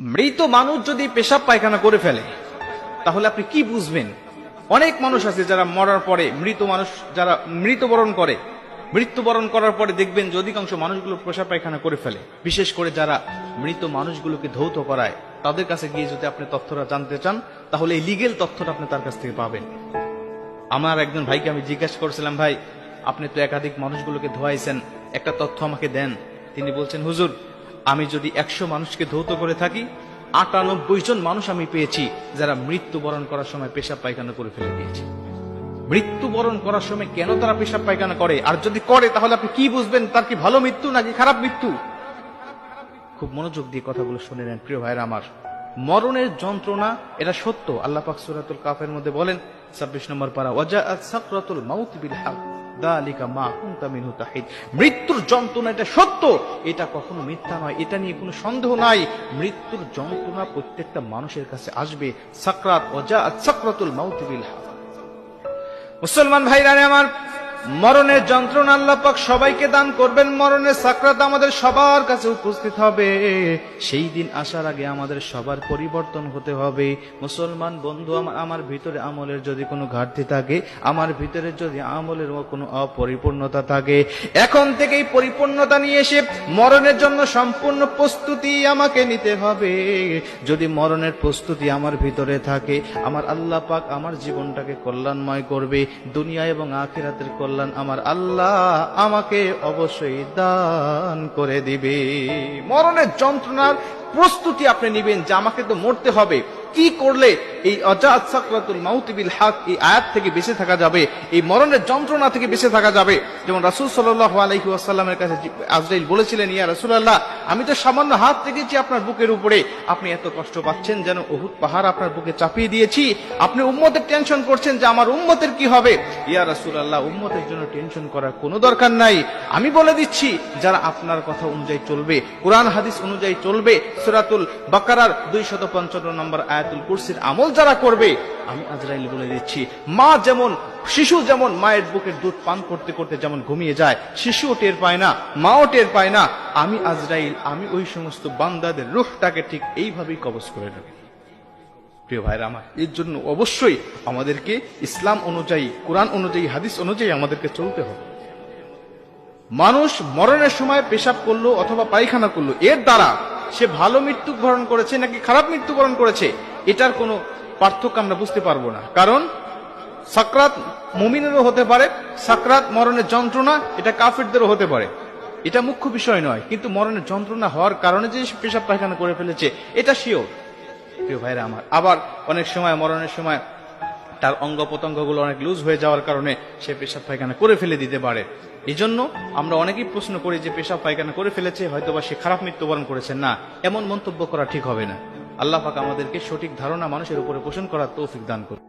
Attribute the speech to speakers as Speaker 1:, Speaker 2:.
Speaker 1: মৃত মানুষ যদি পেশাব পায়খানা করে ফেলে, তাহলে আপনি কি বুঝবেন? অনেক মানুষ আছে যারা মরার পরে মৃত মানুষ, যারা মৃত্যুবরণ করে, মৃত্যুবরণ করার পরে দেখবেন যে অধিকাংশ মানুষগুলো পেশাব পায়খানা করে ফেলে। বিশেষ করে যারা মৃত মানুষগুলোকে ধৌত করায়, তাদের কাছে গিয়ে যদি আপনি তথ্যটা জানতে চান, তাহলে এই লিগেল তথ্যটা আপনি তার কাছ থেকে পাবেন। আমার একজন ভাইকে আমি জিজ্ঞাসা করছিলাম, ভাই, আপনি তো একাধিক মানুষগুলোকে ধোয়াইছেন, একটা তথ্য আমাকে দেন। তিনি বলছেন, হুজুর আমি যদি একশো মানুষকে ধৌত করে থাকি, আটানব্বই জন মানুষ আমি পেয়েছি যারা মৃত্যুবরণ করার সময় পেশাব পায়খানা করে ফেলে দিয়েছে। মৃত্যুবরণ করার সময় কেন তারা পেশাব পায়খানা করে? আর যদি করে, তাহলে আপনি কি বুঝবেন? তার কি ভালো মৃত্যু নাকি খারাপ মৃত্যু? খুব মনোযোগ দিয়ে কথাগুলো শুনে নেন, প্রিয় ভাইরা আমার। মরণের যন্ত্রণা, এটা সত্য। আল্লাহ পাক সূরাতুল কাফের মধ্যে বলেন 26 নম্বর পারা, ওয়াজাআত সাকরাতুল মাউত বিল হাক মৃত্যুর যন্ত্রণা এটা সত্য, এটা কখনো মিথ্যা নয়, এটা নিয়ে কোনো সন্দেহ নাই। মৃত্যুর যন্ত্রণা প্রত্যেকটা মানুষের কাছে আসবে, সাকরাত ওজা সাকরাতুল মাউত বিল হাক মুসলমান ভাইরা আমার মরণের যন্ত্রণা আল্লাহ পাক সবাইকে দান করবেন, মরণের সাকরাত আমাদের সবার কাছে উপস্থিত হবে। সেই দিন আসার আগে আমাদের সবার পরিবর্তন হতে হবে। মুসলমান বন্ধু আমার ভিতরে আমলের যদি কোনো ঘাটতি থাকে, আমার ভিতরে যদি আমলের কোনো অপরিপূর্ণতা থাকে, এখন থেকেই পরিপূর্ণতা নিয়ে এসে মরণের জন্য সম্পূর্ণ প্রস্তুতি আমাকে নিতে হবে। যদি মরণের প্রস্তুতি আমার ভিতরে থাকে, আমার আল্লাহ পাক আমার জীবনটাকে কল্যাণময় করবে, দুনিয়া এবং আখিরাতের কল্যাণ আমার আল্লাহ আমাকে অবশ্যই দান করে দিবে। মরণের যন্ত্রণার প্রস্তুতি আপনি নিবেন যে আমাকে তো মরতে হবে। কি করলে এই অজাত সাকরাতুল মাউতিবিল হক এই আয়াত থেকে বেঁচে থাকা যাবে, এই মরণের যন্ত্রণা থেকে বেঁচে থাকা যাবে। যেমন রাসূল সাল্লাল্লাহু আলাইহি ওয়াসাল্লামের কাছে আজরাইল বলেছিলেন, ইয়া রাসূলুল্লাহ, আমি তো সামান্য হাত রেখেছি আপনার বুকের উপরে। আপনি এত কষ্ট পাচ্ছেন যেন উহুদ পাহাড় আপনার বুকে চাপিয়ে দিয়েছি। আপনি উম্মতের টেনশন করছেন যে আমার উম্মতের কি হবে? ইয়া রাসূলুল্লাহ, উম্মতের জন্য টেনশন করার কোনো দরকার নাই। আমি বলে দিচ্ছি, যারা আপনার কথা অনুযায়ী চলবে, কোরআন, হাদিস অনুযায়ী চলবে, সূরাতুল বাকারার 255 নম্বর আয়াতুল কুরসির আমল যারা করবে, আমি আজরাইল বলে দিচ্ছি, মা যেমন, শিশু যেমন মায়ের বুকের দুধ পান করতে করতে যেমন ঘুমিয়ে যায়, শিশুও টের পায় না, মাও টের পায় না, আমি আজরাইল, আমি ওই সমস্ত বান্দাদের রুহটাকে ঠিক এইভাবেই কবজ করে নেব। প্রিয় ভাইরা আমার, এর জন্য অবশ্যই আমাদেরকে ইসলাম অনুযায়ী, কোরআন অনুযায়ী, হাদিস অনুযায়ী আমাদেরকে চলতে হবে। মানুষ মরণের সময় পেশাব করল অথবা পায়খানা করল, এর দ্বারা সে ভালো মৃত্যুবরণ করেছে নাকি খারাপ মৃত্যুবরণ করেছে, এটার কোনো পার্থক্য আমরা বুঝতে পারব না। কারণ, সাকরাত মুমিনেরও হতে পারে, সাকরাত মরণের যন্ত্রণা এটা কাফিরদেরও হতে পারে। এটা মুখ্য বিষয় নয়, কিন্তু মরণের যন্ত্রণা হওয়ার কারণে যে পেশাব পায়খানা করে ফেলেছে, এটা শিওর। প্রিয় ভাইরা আমার, আবার অনেক সময়, মরণের সময় তার অঙ্গ প্রত্যঙ্গগুলো অনেক লুজ হয়ে যাওয়ার কারণে সে পেশাব পায়খানা করে ফেলে দিতে পারে। এই জন্য আমরা অনেকেই প্রশ্ন করি যে পেশাব পায়খানা করে ফেলেছে, হয়তোবা সে খারাপ মৃত্যুবরণ করেছে। না, এমন মন্তব্য করা ঠিক হবে না। আল্লাহ পাক আমাদেরকে সঠিক ধারণা মানুষের উপরে পোষণ করার তৌফিক দান করুন।